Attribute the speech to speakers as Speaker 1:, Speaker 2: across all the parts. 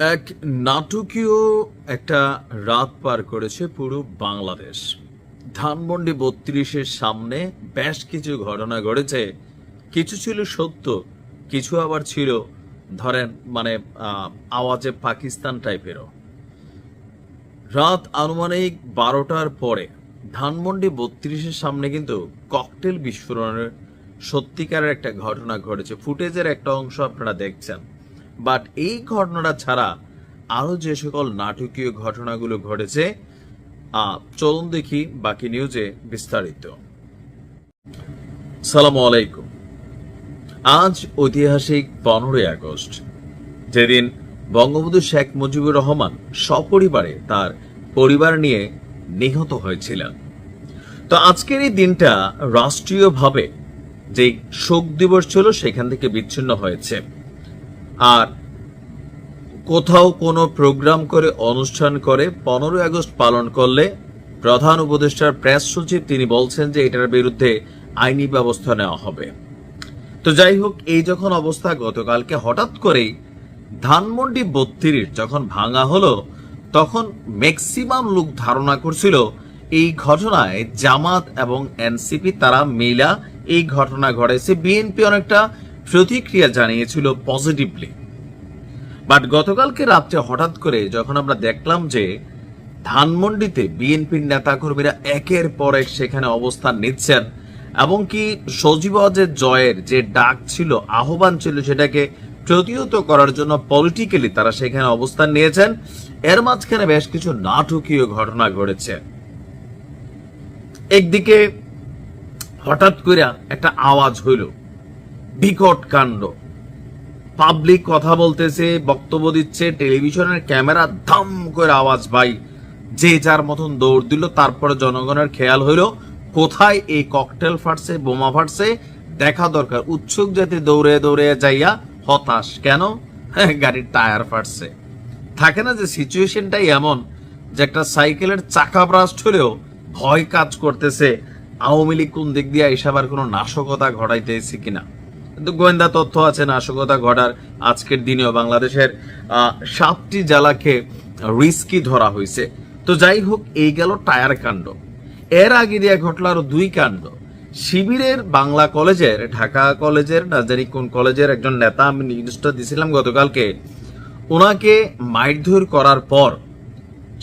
Speaker 1: এক নাটকীয় একটা রাত পার করেছে পুরো বাংলাদেশ। ধানমন্ডি বত্রিশের সামনে বেশ কিছু ঘটনা ঘটেছে। কিছু ছিল সত্য, কিছু আবার ছিল, ধরেন মানে আওয়াজে পাকিস্তান টাইপেরও। রাত আনুমানিক বারোটার পরে ধানমন্ডি বত্রিশের সামনে কিন্তু ককটেল বিস্ফোরণের সত্যিকারের একটা ঘটনা ঘটেছে। ফুটেজের একটা অংশ আপনারা দেখছেন। বাট এই ঘটনাটা ছাড়া আরও যে সকল নাটকীয় ঘটনাগুলো ঘটেছে চলুন দেখি বাকি নিউজে বিস্তারিত। সালাম আলাইকুম। আজ ঐতিহাসিক পনেরোই আগস্ট। যেদিন বঙ্গবন্ধু শেখ মুজিবুর রহমান সপরিবারে তার পরিবার নিয়ে নিহত হয়েছিলেন। তো আজকের এই দিনটা রাষ্ট্রীয়ভাবে যে শোক দিবস ছিল, সেখান থেকে বিচ্ছিন্ন হয়েছে। আর কোথাও কোনো প্রোগ্রাম করে অনুষ্ঠান করে পনেরোই আগস্ট পালন করলে প্রধান উপদেষ্টার প্রেস সচিব তিনি বলছেন যে এটার বিরুদ্ধে আইনি ব্যবস্থা নেওয়া হবে। তো যাই হোক, এই যখন অবস্থা, গতকালকে হঠাৎ করেই ধানমন্ডি বত্রিশ যখন ভাঙা হলো, তখন ম্যাক্সিমাম লোক ধারণা করছিল এই ঘটনায় জামাত এবং এনসিপি তারা মিলা এই ঘটনা ঘটেছে। বিএনপি অনেকটা প্রতিক্রিয়া জানিয়েছিল পজিটিভলি বাট গতকালকে রাত্রে হঠাৎ করে যখন আমরা দেখলাম যে ধানমন্ডিতে বিএনপির নেতাকর্মীরা একের পর এক সেখানে অবস্থান নিচ্ছেন এবং কি সজীবজের জয়ের যে ডাক ছিল, আহ্বান ছিল সেটাকে প্রতিহত করার জন্য পলিটিক্যালি তারা সেখানে অবস্থান নিয়েছেন। এর মাঝখানে বেশ কিছু নাটকীয় ঘটনা ঘটেছে। একদিকে হঠাৎ করে একটা আওয়াজ হইল। বিকট কাণ্ড। পাবলিক কথা বলতেছে, বক্তব্য দিচ্ছে টেলিভিশনের ক্যামেরা ধাম করে আওয়াজ ভাই যে যার মতন দৌড় দিল, তারপরে জনগণের খেয়াল হইল, কোথায় এই ককটেল ফাটছে, বোমা ফাটছে, দেখা দরকার। উৎসুক যাতে দৌড়ে দৌড়ে যাইয়া হতাশ কেন? গাড়ির টায়ার ফাটছে। থাকে না যে সিচুয়েশনটাই এমন, যে একটা সাইকেলের চাকা ব্রাস্ট হলেও ভয় কাজ করতেছে, আওয়ামী লীগ কোন দিক দিয়ে এসব আর কোনো নাশকতা ঘটাইতেছে কিনা। কিন্তু গোয়েন্দা তথ্য আছে, নাশকতা ঘটার আজকের দিনেও বাংলাদেশের সাতটি জেলাকে রিস্কি ধরা হয়েছে। তো যাই হোক, এই গেল টায়ার কাণ্ড। এর আগে দিয়ে ঘটলো আরও দুই কাণ্ড। শিবিরের বাংলা কলেজের, ঢাকা কলেজের, না জানি কোন কলেজের একজন নেতা, আমি নিউজটা দিছিলাম গতকালকে ওনাকে মারধর করার পর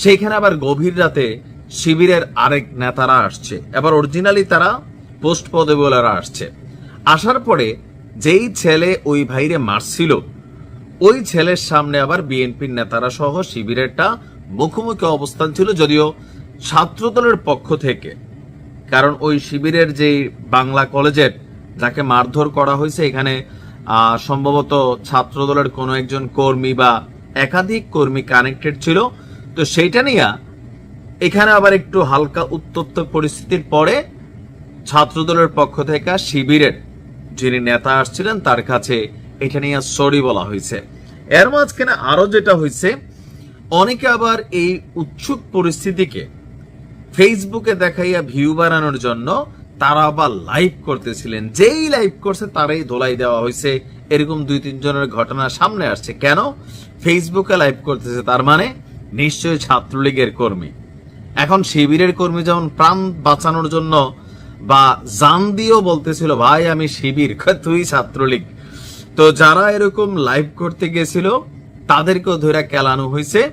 Speaker 1: সেইখানে আবার গভীর রাতে শিবিরের আরেক নেতারা আসছে। এবার অরিজিনালি তারা পোস্ট পদে বলেরা আসছে। আসার পরে যেই ছেলে ওই ভাইরে মারছিল, ওই ছেলের সামনে আবার বিএনপির নেতারা সহ শিবিরেরটা মুখোমুখি অবস্থান ছিল যদিও ছাত্রদলের পক্ষ থেকে। কারণ ওই শিবিরের যে বাংলা কলেজের যাকে মারধর করা হয়েছে, এখানে সম্ভবত ছাত্রদলের কোনো একজন কর্মী বা একাধিক কর্মী কানেক্টেড ছিল। তো সেইটা নিয়ে এখানে আবার একটু হালকা উত্তপ্ত পরিস্থিতির পরে ছাত্রদলের পক্ষ থেকে শিবিরের যিনি নেতা আসছিলেন, তার কাছে এটা নিয়ে সরি বলা হয়েছে। এর মাঝখানে আরও যেটা হয়েছে, অনেকে আবার এই উৎসুক পরিস্থিতিকে ফেসবুকে দেখাইয়া ভিউ বাড়ানোর জন্য তারা আবার লাইভ করতেছিলেন। যেই লাইভ করছে, তারাই ধোলাই দেওয়া হয়েছে। এরকম দুই তিনজনের ঘটনা সামনে আসছে। কেন? ফেসবুকে লাইভ করতেছে, তার মানে নিশ্চয়ই ছাত্রলীগের কর্মী। এখন শিবিরের কর্মী যেমন প্রাণ বাঁচানোর জন্য বা জান দিয়েও বলতেছিল, ভাই, আমি শিবির, তুই ছাত্রলীগ। তো যারা এরকম লাইভ করতে গেছিল, তাদেরকেও ধরে কেলানো হয়েছে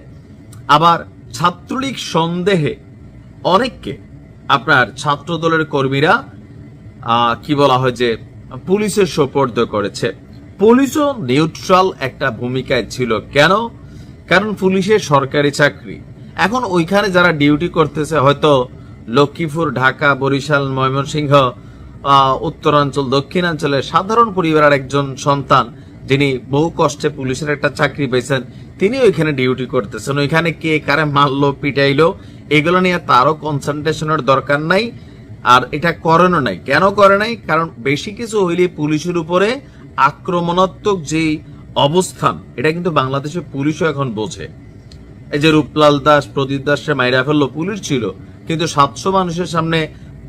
Speaker 1: আবার ছাত্রলীগ সন্দেহে অনেককে আপনার ছাত্র দলের কর্মীরা কি বলা হয় যে, পুলিশের সোপর্দ করেছে। পুলিশও নিউট্রাল একটা ভূমিকায় ছিল। কেন? কারণ পুলিশের সরকারি চাকরি। এখন ওইখানে যারা ডিউটি করতেছে, হয়তো লক্ষ্মীপুর, ঢাকা, বরিশাল, ময়মনসিংহ উত্তরাঞ্চল, দক্ষিণাঞ্চলের সাধারণ পরিবারের একজন সন্তান যিনি বহু কষ্টে পুলিশের একটা চাকরি পেয়েছেন, তিনি ওইখানে ডিউটি করতেছেন। ওইখানে কে কারে মারলো, পিটাইলো, এগুলো নিয়ে তারও কনসেন্ট্রেশনের দরকার নাই আর এটা করেনও নাই। কেন করে নাই? কারণ বেশি কিছু হইলে পুলিশের উপরে আক্রমণাত্মক যে অবস্থান, এটা কিন্তু বাংলাদেশের পুলিশও এখন বোঝে। এই যে রূপলাল দাস, প্রদীপ দাসে মাইরা ফেলল, পুলিশ ছিল। কিন্তু সাতশো মানুষের সামনে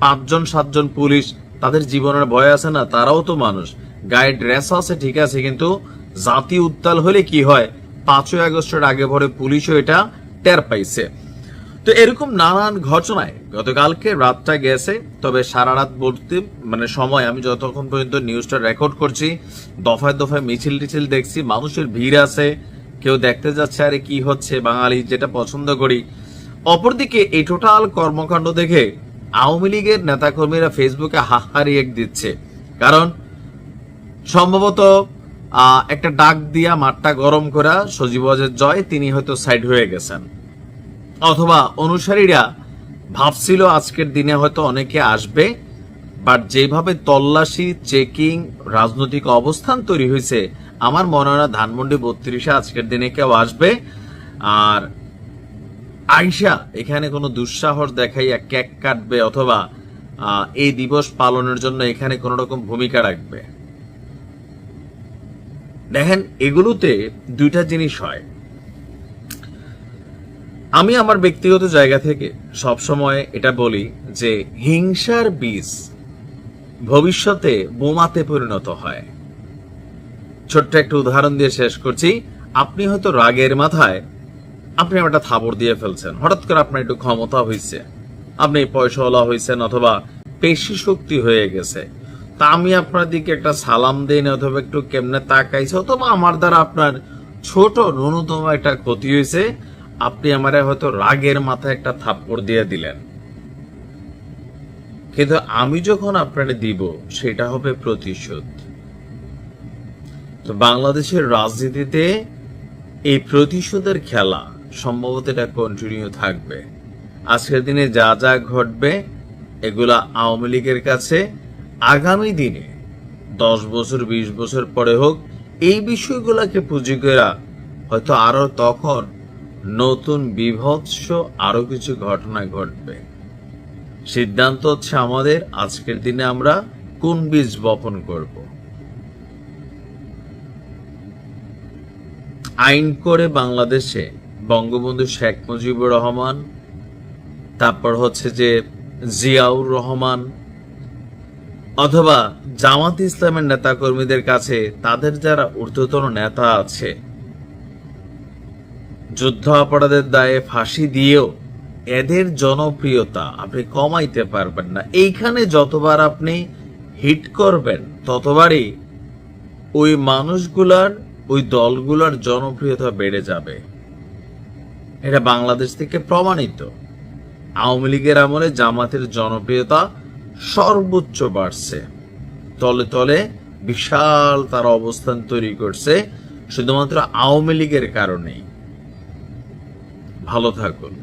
Speaker 1: পাঁচজন, সাতজন পুলিশ, তাদের জীবনের ভয় আছে না? তারাও তো মানুষ। গায়ে ড্রেস আছে, ঠিক আছে, কিন্তু জাতি উত্তাল হলে কি হয়? পাঁচই আগস্টের আগে ভরে পুলিশও এটা টের পাইছে। তো এরকম নানান ঘটনায় গতকালকে রাতটা গেছে, তবে সারা রাত বলতে মানে সময়, আমি যতক্ষণ পর্যন্ত নিউজটা রেকর্ড করছি, দফায় দফায় মিছিল টিছিল দেখছি, মানুষের ভিড় আছে, কেউ দেখতে যাচ্ছে, আরে কি হচ্ছে, বাঙালি যেটা পছন্দ করি অপরদিকে এই টোটাল কর্মকাণ্ড দেখে আওয়ামী লীগের নেতাকর্মীরা ফেসবুকে হাহারি এক দিচ্ছে। কারণ সম্ভবত একটা ডাক দিয়া মাঠটা গরম করা সজীবজের জয় তিনি হয়তো সাইড হয়ে গেছেন। অথবা অনুসারীরা ভাবছিল আজকের দিনে হয়তো অনেকে আসবে, বাট যেভাবে তল্লাশি, চেকিং, রাজনৈতিক অবস্থান তৈরি হয়েছে, আমার মনে হয় ধানমন্ডি বত্রিশে আজকের দিনে কেউ আসবে। আর আইসা, এখানে কোনো দুঃসাহস দেখাইয়া কেক কাটবে অথবা এই দিবস পালনের জন্য এখানে কোনো রকম ভূমিকা রাখবে। দেখেন, এগুলোতে দুইটা জিনিস হয়। আমি আমার ব্যক্তিগত জায়গা থেকে সবসময় এটা বলি যে, হিংসার বীজ ভবিষ্যতে বোমাতে পরিণত হয়। ছোট্ট একটা উদাহরণ দিয়ে শেষ করছি। আপনি হয়তো রাগের মাথায় আপনি একটা থাবড় দিয়ে ফেলছেন। হঠাৎ করে আপনার একটু ক্ষমতা হয়েছে আপনি পয়সাওয়ালা হয়েছেন অথবা পেশি শক্তি হয়ে গেছে। তা আমি আপনার দিকে একটা সালাম দেই অথবা একটু কেমনে তাকাইছে অথবা আমার দ্বারা আপনার ছোট ন্যূনতম একটা ক্ষতি হয়েছে আপনি আমারে হয়তো রাগের মাথায় একটা থাপ্পড় দিয়ে দিলেন। কিন্তু আমি যখন আপনারে দিব, সেটা হবে প্রতিশোধ। তো বাংলাদেশের রাজনীতিতে এই প্রতিশোধের খেলা সম্ভবত এটা কন্টিনিউ থাকবে। আজকের দিনে যা যা ঘটবে, এগুলা আওয়ামী লীগের কাছে আগামী দিনে, দশ বছর, বিশ বছর পরে হোক, এই বিষয়গুলোকে পুঁজি করা হয়তো আরও তখন নতুন বিভৎস আরও কিছু ঘটনা ঘটবে। সিদ্ধান্ত হচ্ছে আমাদের আজকের দিনে আমরা কোন বীজ বপন করব। আইন করে বাংলাদেশে বঙ্গবন্ধু শেখ মুজিবুর রহমান, তারপর হচ্ছে যে জিয়াউর রহমান, অথবা জামাত ইসলামের নেতাকর্মীদের কাছে তাদের যারা ঊর্ধ্বতন নেতা আছে, যুদ্ধ অপরাধের দায়ে ফাঁসি দিয়েও এদের জনপ্রিয়তা আপনি কমাইতে পারবেন না। এইখানে যতবার আপনি হিট করবেন, ততবারই ওই মানুষগুলার, ওই দলগুলার জনপ্রিয়তা বেড়ে যাবে। এটা বাংলাদেশ থেকে প্রমাণিত। আওয়ামী লীগের আমলে জামাতের জনপ্রিয়তা সর্বোচ্চ বাড়ছে। তলে তলে বিশাল তার অবস্থান তৈরি করছে, শুধুমাত্র আওয়ামী লীগের কারণেই। ভালো থাকুন।